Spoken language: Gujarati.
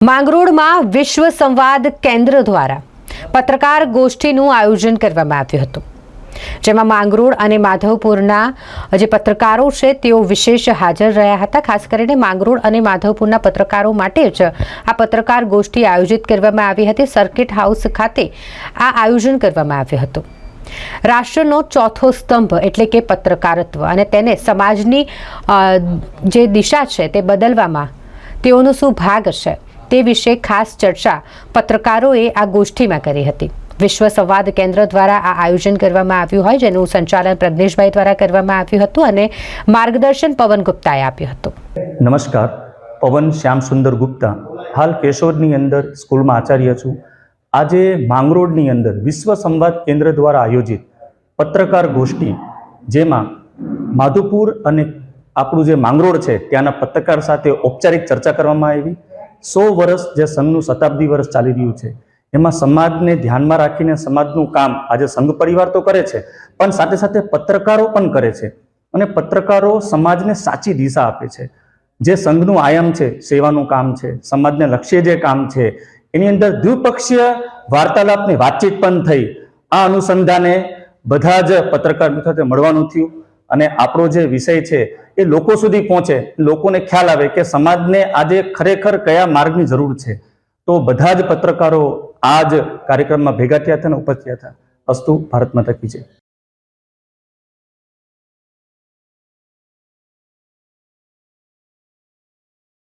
માંગરોળમાં વિશ્વ સંવાદ કેન્દ્ર દ્વારા પત્રકાર ગોષ્ઠીનું આયોજન કરવામાં આવ્યું હતું, જેમાં માંગરોળ અને માધવપુરના જે પત્રકારો છે તેઓ વિશેષ હાજર રહ્યા હતા. ખાસ કરીને માંગરોળ અને માધવપુરના પત્રકારો માટે જ આ પત્રકાર ગોષ્ઠી આયોજિત કરવામાં આવી હતી. સર્કિટ હાઉસ ખાતે આ આયોજન કરવામાં આવ્યું હતું. રાષ્ટ્રનો ચોથો સ્તંભ એટલે કે પત્રકારત્વ અને તેને સમાજની જે દિશા છે તે બદલવામાં તેઓનો શું ભાગ છે તે વિશે ખાસ ચર્ચા પત્રકારોએ આ ગોષ્ઠીમાં કરી હતી. વિશ્વ સંવાદ કેન્દ્ર દ્વારા આ આયોજન કરવામાં આવ્યું હોય, જેનું સંચાલન પ્રજ્ઞેશભાઈ દ્વારા કરવામાં આવ્યું હતું અને માર્ગદર્શન પવન ગુપ્તાએ આપ્યું હતું. નમસ્કાર. પવન શ્યામ સુંદર ગુપ્તા. હાલ કેશોદની અંદર સ્કૂલમાં આચાર્ય છું. આજે માંગરોળની અંદર વિશ્વ સંવાદ કેન્દ્ર દ્વારા આયોજિત પત્રકાર ગોષ્ઠી, જેમાં માધુપુર અને આપણું જે માંગરોળ છે, ત્યાંના પત્રકાર સાથે ઔપચારિક ચર્ચા કરવામાં આવી. સો વર્ષ જે સંઘનું શતાબ્દી વર્ષ ચાલી રહ્યું છે. એમાં સમાજને ધ્યાનમાં રાખીને સમાજનું કામ આજે સંઘ પરિવાર તો કરે છે, પણ સાથે સાથે પત્રકારો પણ કરે છે. અને પત્રકારો સમાજને સાચી દિશા આપે છે. જે સંઘનું આયામ છે, સેવાનું કામ છે, સમાજને લક્ષ્ય જે કામ છે, એની અંદર દ્વિપક્ષીય વાર્તાલાપની વાતચીત પણ થઈ. આ અનુસંધાને બધા જ પત્રકાર મિત્રો મળવાનું થયું. અને આપણો જે વિષય છે એ લોકો સુધી પહોંચે, લોકોને ખ્યાલ આવે કે સમાજને આજે ખરેખર કયા માર્ગની જરૂર છે. તો બધા જ પત્રકારો આ જ કાર્યક્રમમાં ભેગા થયા હતા અને ઉપસ્થિત હતા. અસ્તુ ભારત માતા કી જય.